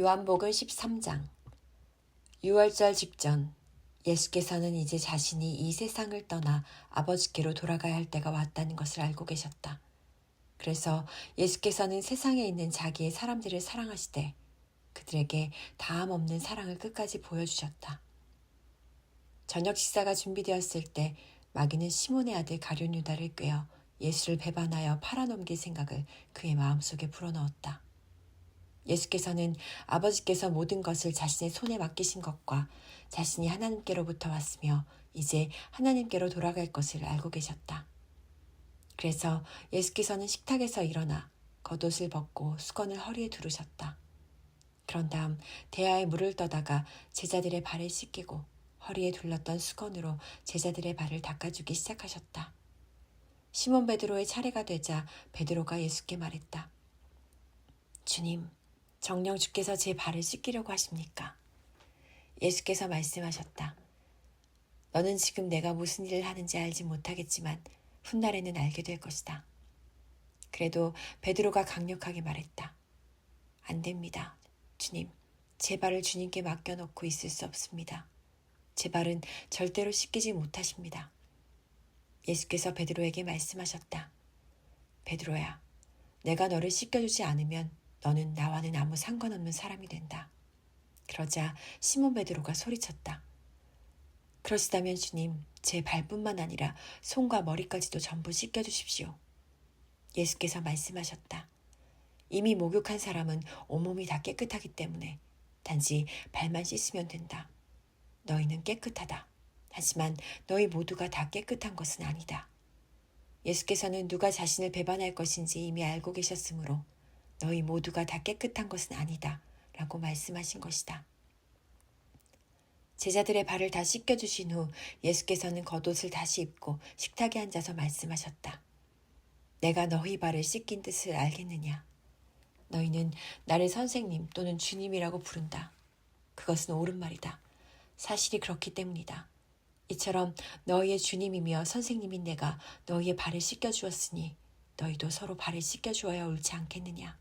요한복음 13장 6월절 직전 예수께서는 이제 자신이 이 세상을 떠나 아버지께로 돌아가야 할 때가 왔다는 것을 알고 계셨다. 그래서 예수께서는 세상에 있는 자기의 사람들을 사랑하시되 그들에게 다함 없는 사랑을 끝까지 보여주셨다. 저녁 식사가 준비되었을 때 마귀는 시몬의 아들 가룟 유다를 꿰어 예수를 배반하여 팔아넘길 생각을 그의 마음속에 불어넣었다. 예수께서는 아버지께서 모든 것을 자신의 손에 맡기신 것과 자신이 하나님께로부터 왔으며 이제 하나님께로 돌아갈 것을 알고 계셨다. 그래서 예수께서는 식탁에서 일어나 겉옷을 벗고 수건을 허리에 두르셨다. 그런 다음 대야에 물을 떠다가 제자들의 발을 씻기고 허리에 둘렀던 수건으로 제자들의 발을 닦아주기 시작하셨다. 시몬 베드로의 차례가 되자 베드로가 예수께 말했다. 주님, 정령 주께서 제 발을 씻기려고 하십니까? 예수께서 말씀하셨다. 너는 지금 내가 무슨 일을 하는지 알지 못하겠지만 훗날에는 알게 될 것이다. 그래도 베드로가 강력하게 말했다. 안 됩니다. 주님, 제 발을 주님께 맡겨놓고 있을 수 없습니다. 제 발은 절대로 씻기지 못하십니다. 예수께서 베드로에게 말씀하셨다. 베드로야, 내가 너를 씻겨주지 않으면 너는 나와는 아무 상관없는 사람이 된다. 그러자 시몬 베드로가 소리쳤다. 그러시다면 주님, 제 발뿐만 아니라 손과 머리까지도 전부 씻겨 주십시오. 예수께서 말씀하셨다. 이미 목욕한 사람은 온몸이 다 깨끗하기 때문에 단지 발만 씻으면 된다. 너희는 깨끗하다. 하지만 너희 모두가 다 깨끗한 것은 아니다. 예수께서는 누가 자신을 배반할 것인지 이미 알고 계셨으므로 너희 모두가 다 깨끗한 것은 아니다. 라고 말씀하신 것이다. 제자들의 발을 다 씻겨주신 후 예수께서는 겉옷을 다시 입고 식탁에 앉아서 말씀하셨다. 내가 너희 발을 씻긴 뜻을 알겠느냐? 너희는 나를 선생님 또는 주님이라고 부른다. 그것은 옳은 말이다. 사실이 그렇기 때문이다. 이처럼 너희의 주님이며 선생님인 내가 너희의 발을 씻겨주었으니 너희도 서로 발을 씻겨주어야 옳지 않겠느냐?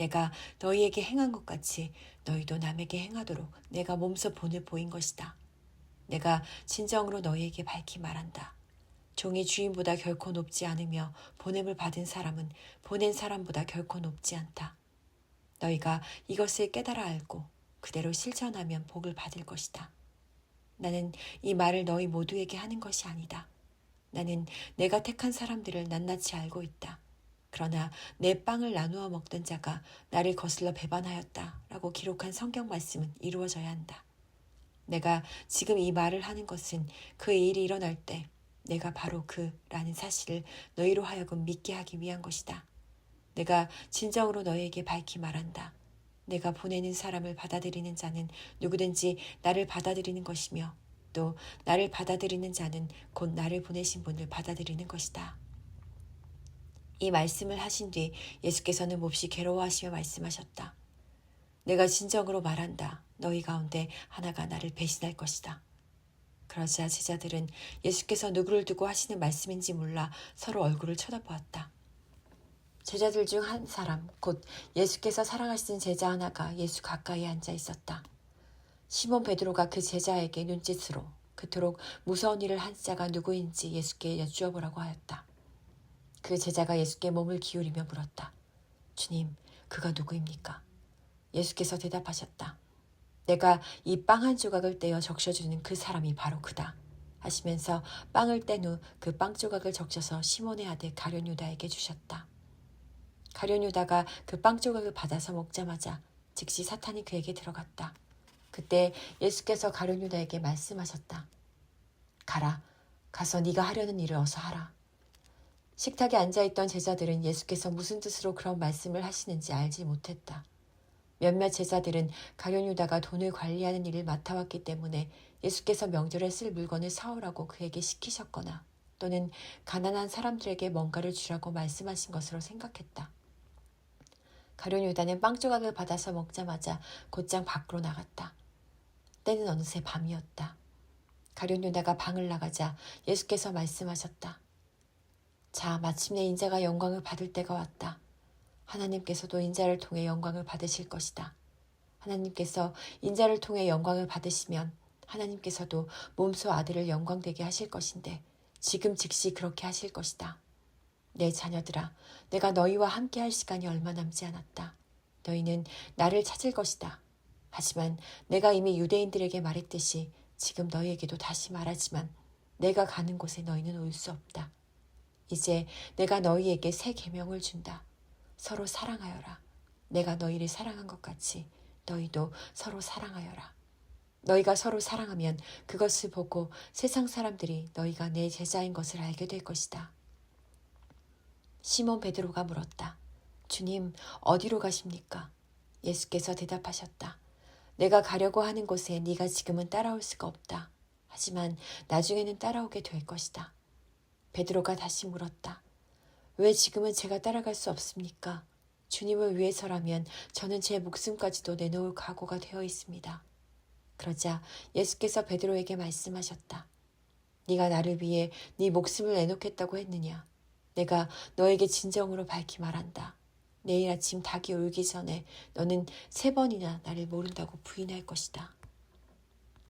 내가 너희에게 행한 것 같이 너희도 남에게 행하도록 내가 몸소 본을 보인 것이다. 내가 진정으로 너희에게 밝히 말한다. 종이 주인보다 결코 높지 않으며 보냄을 받은 사람은 보낸 사람보다 결코 높지 않다. 너희가 이것을 깨달아 알고 그대로 실천하면 복을 받을 것이다. 나는 이 말을 너희 모두에게 하는 것이 아니다. 나는 내가 택한 사람들을 낱낱이 알고 있다. 그러나 내 빵을 나누어 먹던 자가 나를 거슬러 배반하였다. 라고 기록한 성경 말씀은 이루어져야 한다. 내가 지금 이 말을 하는 것은 그 일이 일어날 때 내가 바로 그라는 사실을 너희로 하여금 믿게 하기 위한 것이다. 내가 진정으로 너희에게 밝히 말한다. 내가 보내는 사람을 받아들이는 자는 누구든지 나를 받아들이는 것이며 또 나를 받아들이는 자는 곧 나를 보내신 분을 받아들이는 것이다. 이 말씀을 하신 뒤 예수께서는 몹시 괴로워하시며 말씀하셨다. 내가 진정으로 말한다. 너희 가운데 하나가 나를 배신할 것이다. 그러자 제자들은 예수께서 누구를 두고 하시는 말씀인지 몰라 서로 얼굴을 쳐다보았다. 제자들 중 한 사람, 곧 예수께서 사랑하시는 제자 하나가 예수 가까이에 앉아 있었다. 시몬 베드로가 그 제자에게 눈짓으로 그토록 무서운 일을 한 자가 누구인지 예수께 여쭈어 보라고 하였다. 그 제자가 예수께 몸을 기울이며 물었다. 주님, 그가 누구입니까? 예수께서 대답하셨다. 내가 이 빵 한 조각을 떼어 적셔주는 그 사람이 바로 그다. 하시면서 빵을 뗀 후 그 빵 조각을 적셔서 시몬의 아들 가룟 유다에게 주셨다. 가룟 유다가 그 빵 조각을 받아서 먹자마자 즉시 사탄이 그에게 들어갔다. 그때 예수께서 가룟 유다에게 말씀하셨다. 가라. 가서 네가 하려는 일을 어서 하라. 식탁에 앉아있던 제자들은 예수께서 무슨 뜻으로 그런 말씀을 하시는지 알지 못했다. 몇몇 제자들은 가룟 유다가 돈을 관리하는 일을 맡아왔기 때문에 예수께서 명절에 쓸 물건을 사오라고 그에게 시키셨거나 또는 가난한 사람들에게 뭔가를 주라고 말씀하신 것으로 생각했다. 가룟 유다는 빵 조각을 받아서 먹자마자 곧장 밖으로 나갔다. 때는 어느새 밤이었다. 가룟 유다가 방을 나가자 예수께서 말씀하셨다. 자, 마침내 인자가 영광을 받을 때가 왔다. 하나님께서도 인자를 통해 영광을 받으실 것이다. 하나님께서 인자를 통해 영광을 받으시면 하나님께서도 몸소 아들을 영광되게 하실 것인데 지금 즉시 그렇게 하실 것이다. 내 자녀들아, 내가 너희와 함께 할 시간이 얼마 남지 않았다. 너희는 나를 찾을 것이다. 하지만 내가 이미 유대인들에게 말했듯이 지금 너희에게도 다시 말하지만 내가 가는 곳에 너희는 올 수 없다. 이제 내가 너희에게 새 계명을 준다. 서로 사랑하여라. 내가 너희를 사랑한 것 같이 너희도 서로 사랑하여라. 너희가 서로 사랑하면 그것을 보고 세상 사람들이 너희가 내 제자인 것을 알게 될 것이다. 시몬 베드로가 물었다. 주님, 어디로 가십니까? 예수께서 대답하셨다. 내가 가려고 하는 곳에 네가 지금은 따라올 수가 없다. 하지만 나중에는 따라오게 될 것이다. 베드로가 다시 물었다. 왜 지금은 제가 따라갈 수 없습니까? 주님을 위해서라면 저는 제 목숨까지도 내놓을 각오가 되어 있습니다. 그러자 예수께서 베드로에게 말씀하셨다. 네가 나를 위해 네 목숨을 내놓겠다고 했느냐? 내가 너에게 진정으로 밝히 말한다. 내일 아침 닭이 울기 전에 너는 세 번이나 나를 모른다고 부인할 것이다.